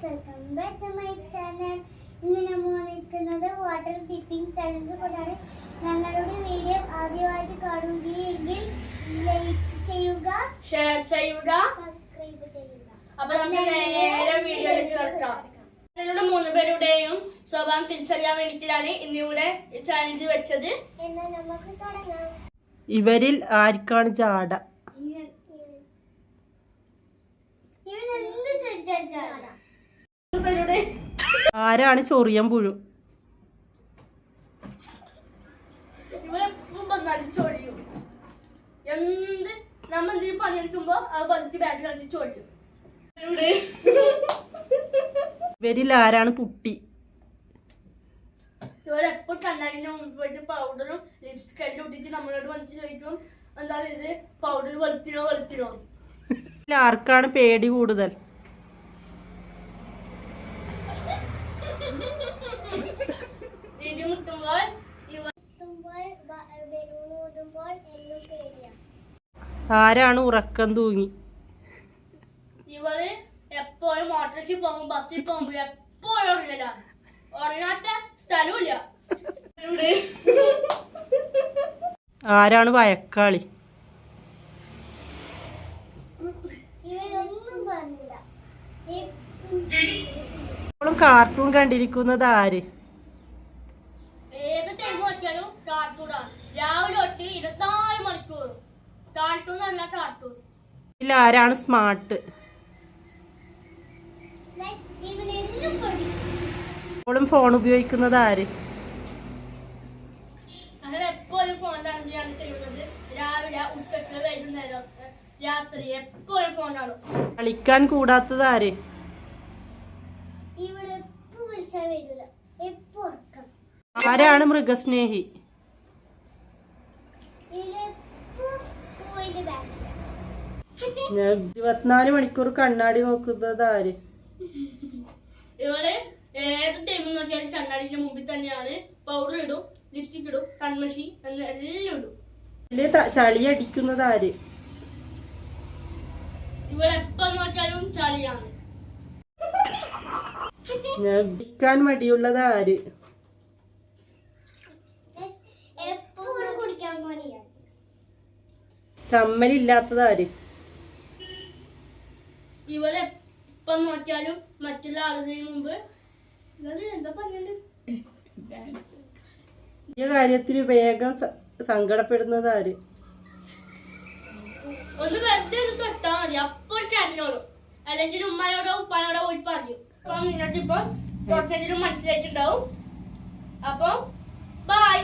Guys welcome back to my channel ഇന്ന് നമ്മൾ നിൽക്കുന്നത് വാട്ടർ ഡിപ്പിംഗ് ചലഞ്ച് കൊണ്ടാണ് ഞങ്ങളുടെ വീഡിയോ ആദ്യമായിട്ട് കാണുകയെങ്കിൽ ലൈക്ക് ചെയ്യുക ഷെയർ ചെയ്യുക. സബ്സ്ക്രൈബ് ചെയ്യുക. അപ്പോൾ നമുക്ക് നേരെ വീഡിയോയിലേക്ക് കടക്കാം നിങ്ങളുടെ മൂന്ന് പേരുടെയും സ്വഭാവം തിരിച്ചറിയാൻ വേണ്ടിയിട്ടാണ് ഇന്നിവിടെ ചാലഞ്ച് വെച്ചത്. എന്നാൽ നമുക്ക് തുടങ്ങാം. ഇവരിൽ ആർക്കാണ് ചാട ഇവൻ എന്ത് ചോദിച്ചാൽ പേരുടെ ആരാണ് ചൊറിയൻ പുഴു? എന്ത് നമ്മ എന്തെങ്കിലും പണിയെടുക്കുമ്പോ അത് പതിച്ച് ബാറ്റിൽ കളിച്ച് ഇവരുടെ ഇവരിൽ ആരാണ് പുട്ടി? ഇവരെപ്പോൾ കണ്ണാടിന്റെ മുമ്പ് പോയിട്ട് പൗഡറും ലിപ്സ്റ്റിക് എല്ലാം ഇട്ടിട്ട് നമ്മളോട് വന്നിട്ട് ചോദിക്കും എന്താ ഇത്? പൗഡർ വെളുത്തിനോ വെളുത്തിനോ? ആർക്കാണ് പേടി കൂടുതൽ? ആരാണ് ഉറക്കം തൂങ്ങി? ഇവൾ എപ്പോഴും മോട്ടോറിൽ പോകും ബസ്സിൽ പോകുമ്പോ എപ്പോഴും ഉള്ളില്ല ഉറങ്ങാത്ത സ്ഥലമില്ല ആരാണ് വയക്കാളി? ഇപ്പോഴും കാർട്ടൂൺ കണ്ടിരിക്കുന്നത് ആര്? ഏത് ടൈം നോക്കിയാലും കാർട്ടൂണാ രാവിലെ തൊട്ട് ഇരുപത്തിനാല് മണിക്കൂർ ഇതിൽ ആരാണ് സ്മാർട്ട് എപ്പോഴും ഫോൺ ഉപയോഗിക്കുന്നത് ആര്? എപ്പോഴും ഫോൺ ചെയ്യുന്നത് രാവിലെ ഉച്ചയ്ക്ക് വൈകുന്നേരം രാത്രി എപ്പോഴും ഫോൺ കാണും. കളിക്കാൻ കൂടാത്തത് ആര്? ആരാണ് മൃഗസ്നേഹി ഇവിടെ എപ്പോ പോയിട്ട് ബാക്കില്ല ഞാൻ ഇരുപത്തിനാല് മണിക്കൂർ കണ്ണാടി നോക്കുന്നത് ആര്? ഇവൾ ഏത് ടൈമിൽ നോക്കിയാലും കണ്ണാടിന്റെ മുമ്പിൽ തന്നെയാണ്. പൗഡർ ഇടും ലിപ്സ്റ്റിക് ഇടും കൺമഷി എന്ന് എല്ലാം ഇടും. ചളി അടിക്കുന്നത് ആര്? ഇവൾ എപ്പോ നോക്കിയാലും ചളിയാണ്. ഞാൻ കളിക്കാൻ മടിയുള്ളത് ആര്? കുടിക്കാൻ ചമ്മലില്ലാത്തത് ആര്? ഇവൾ എപ്പ നോക്കിയാലും മറ്റുള്ള ആളുകളിൽ മുമ്പ് എന്താ പറയണ്ട് ഈ കാര്യത്തിൽ വേഗം സങ്കടപ്പെടുന്നത് ആര്? ഒന്ന് വെറുതെ ഒന്ന് തൊട്ടാ മതി. അപ്പോൾ കരഞ്ഞോളും അല്ലെങ്കിൽ ഉമ്മാനോടോ ഉപ്പാനോടോ പോയി പറഞ്ഞു അപ്പം നിങ്ങൾക്ക് ഇപ്പൊ കുറച്ചെങ്കിലും മനസ്സിലായിട്ടുണ്ടാവും. അപ്പൊ ബൈ